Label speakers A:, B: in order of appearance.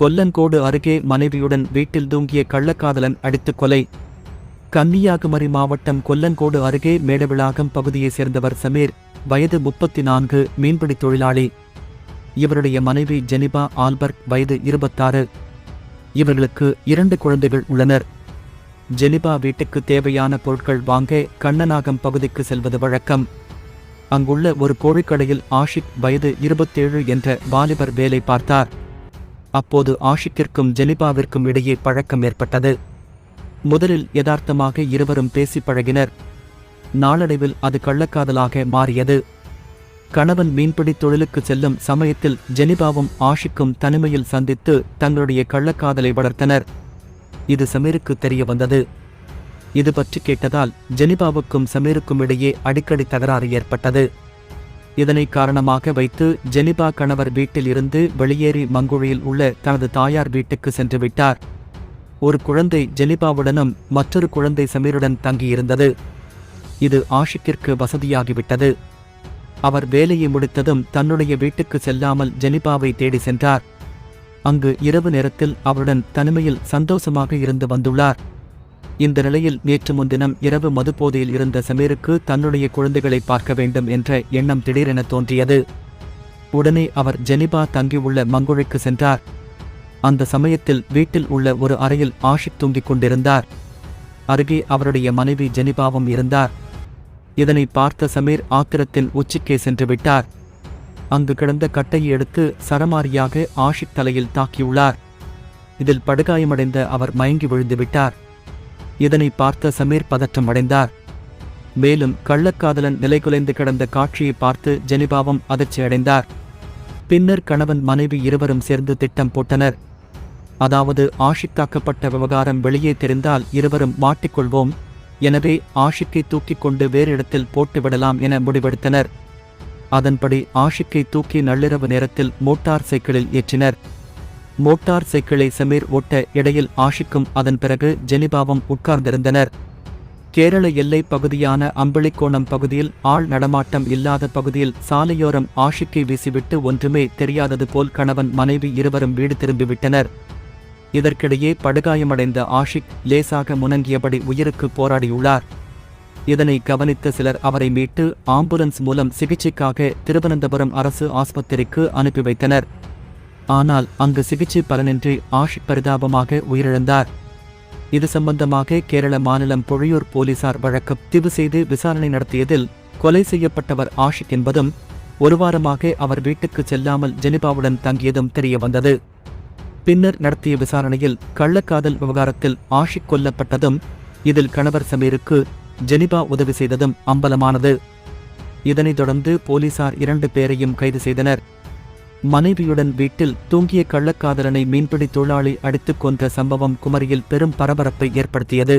A: கொல்லன்கோடு அருகே மனைவியுடன் வீட்டில் தூங்கிய கள்ளக்காதலன் அடித்து கொலை கன்னியாகுமரி மாவட்டம் கொல்லன்கோடு அருகே மேடவிளாகம் பகுதியைச் சேர்ந்தவர் சமீர் வயது முப்பத்தி நான்கு மீன்பிடி தொழிலாளி இவருடைய மனைவி ஜெனிபா ஆல்பர்க் வயது இருபத்தாறு இவர்களுக்கு இரண்டு குழந்தைகள் உள்ளனர் ஜெனிபா வீட்டுக்கு தேவையான பொருட்கள் வாங்க கண்ணநாகம் பகுதிக்கு செல்வது வழக்கம் அங்குள்ள ஒரு கோழிக்கடையில் ஆஷிக் வயது இருபத்தேழு என்ற வாலிபர் வேலை பார்த்தார் அப்போது ஆஷிக்கிற்கும் ஜெலிபாவிற்கும் இடையே பழக்கம் ஏற்பட்டது முதலில் யதார்த்தமாக இருவரும் பேசி பழகினர் நாளடைவில் அது கள்ளக்காதலாக மாறியது கணவன் மீன்பிடி தொழிலுக்கு செல்லும் சமயத்தில் ஜெனிபாவும் ஆஷிக்கும் தனிமையில் சந்தித்து தங்களுடைய கள்ளக்காதலை வளர்த்தனர் இது சமீருக்கு தெரிய வந்தது இது பற்றி கேட்டதால் ஜெனிபாவுக்கும் சமீருக்கும் இடையே அடிக்கடி தகராறு ஏற்பட்டது இதனை காரணமாக வைத்து ஜெனிபா கணவர் வீட்டில் இருந்து வெளியேறி மங்குழியில் உள்ள தனது தாயார் வீட்டுக்கு சென்றுவிட்டார் ஒரு குழந்தை ஜெனிபாவுடனும் மற்றொரு குழந்தை சமீருடன் தங்கியிருந்தது இது ஆஷிக்கிற்கு வசதியாகிவிட்டது அவர் வேலையை முடித்ததும் தன்னுடைய வீட்டுக்கு செல்லாமல் ஜெனிபாவை தேடி சென்றார் அங்கு இரவு நேரத்தில் அவருடன் தனிமையில் சந்தோஷமாக இருந்து வந்துள்ளார் இந்த நிலையில் நேற்று முன்தினம் இரவு மதுபோதையில் இருந்த சமீருக்கு தன்னுடைய குழந்தைகளை பார்க்க வேண்டும் என்ற எண்ணம் திடீரென தோன்றியது உடனே அவர் ஜெனிபா தங்கியுள்ள மங்குழைக்கு சென்றார் அந்த சமயத்தில் வீட்டில் உள்ள ஒரு அறையில் ஆஷிக் தூங்கிக் கொண்டிருந்தார் அருகே அவருடைய மனைவி ஜெனிபாவும் இருந்தார் இதனை பார்த்த சமீர் ஆத்திரத்தில் உச்சிக்கே சென்று விட்டார் அங்கு கிடந்த கட்டையை எடுத்து சரமாரியாக ஆஷிக் தலையில் தாக்கியுள்ளார் இதில் படுகாயமடைந்த அவர் மயங்கி விழுந்து விட்டார் இதனை பார்த்த சமீர் பதற்றம் அடைந்தார் மேலும் கள்ளக்காதலன் நிலைகுலைந்து கிடந்த காட்சியை பார்த்து ஜெனிபாவும் அதிர்ச்சி அடைந்தார் பின்னர் கணவன் மனைவி இருவரும் சேர்ந்து திட்டம் போட்டனர் அதாவது ஆஷிக் தாக்கப்பட்ட விவகாரம் வெளியே தெரிந்தால் இருவரும் மாட்டிக்கொள்வோம் எனவே ஆஷிக்கை தூக்கிக் கொண்டு வேறு இடத்தில் போட்டுவிடலாம் என முடிவெடுத்தனர் அதன்படி ஆஷிக்கை தூக்கி நள்ளிரவு நேரத்தில் மோட்டார் சைக்கிளில் ஏற்றினர் மோட்டார் சைக்கிளை சமீர் ஓட்ட இடையில் ஆஷிக்கும் அதன் பிறகு ஜெனிபாவும் உட்கார்ந்திருந்தனர் கேரள எல்லை பகுதியான அம்பளிக்கோணம் பகுதியில் ஆள் நடமாட்டம் இல்லாத பகுதியில் சாலையோரம் ஆஷிக்கை வீசிவிட்டு ஒன்றுமே தெரியாதது போல் கணவன் மனைவி இருவரும் வீடு திரும்பிவிட்டனர் இதற்கிடையே படுகாயமடைந்த ஆஷிக் லேசாக முனங்கியபடி உயிருக்கு போராடியுள்ளார் இதனை கவனித்த சிலர் அவரை மீட்டு ஆம்புலன்ஸ் மூலம் சிகிச்சைக்காக திருவனந்தபுரம் அரசு ஆஸ்பத்திரிக்கு அனுப்பி வைத்தனர் ஆனால் அங்கு சிகிச்சை பலனின்றி ஆஷ் பரிதாபமாக உயிரிழந்தார் இது சம்பந்தமாக கேரள மாநிலம் பொழியூர் போலீசார் வழக்கு பதிவு செய்து விசாரணை நடத்தியதில் கொலை செய்யப்பட்டவர் ஆஷிக் என்பதும் ஒரு வாரமாக அவர் வீட்டுக்கு செல்லாமல் ஜெனிபாவுடன் தங்கியதும் தெரியவந்தது பின்னர் நடத்திய விசாரணையில் கள்ளக்காதல் விவகாரத்தில் ஆஷிக் கொல்லப்பட்டதும் இதில் கணவர் சமீருக்கு ஜெனிபா உதவி செய்ததும் அம்பலமானது இதனைத் தொடர்ந்து போலீசார் இரண்டு பேரையும் கைது செய்தனர் மனைவியுடன் வீட்டில் தூங்கிய கள்ளக்காதலனை மீன்பிடி தொழிலாளி அடித்துக் கொன்ற சம்பவம் குமரியில் பெரும் பரபரப்பை ஏற்படுத்தியது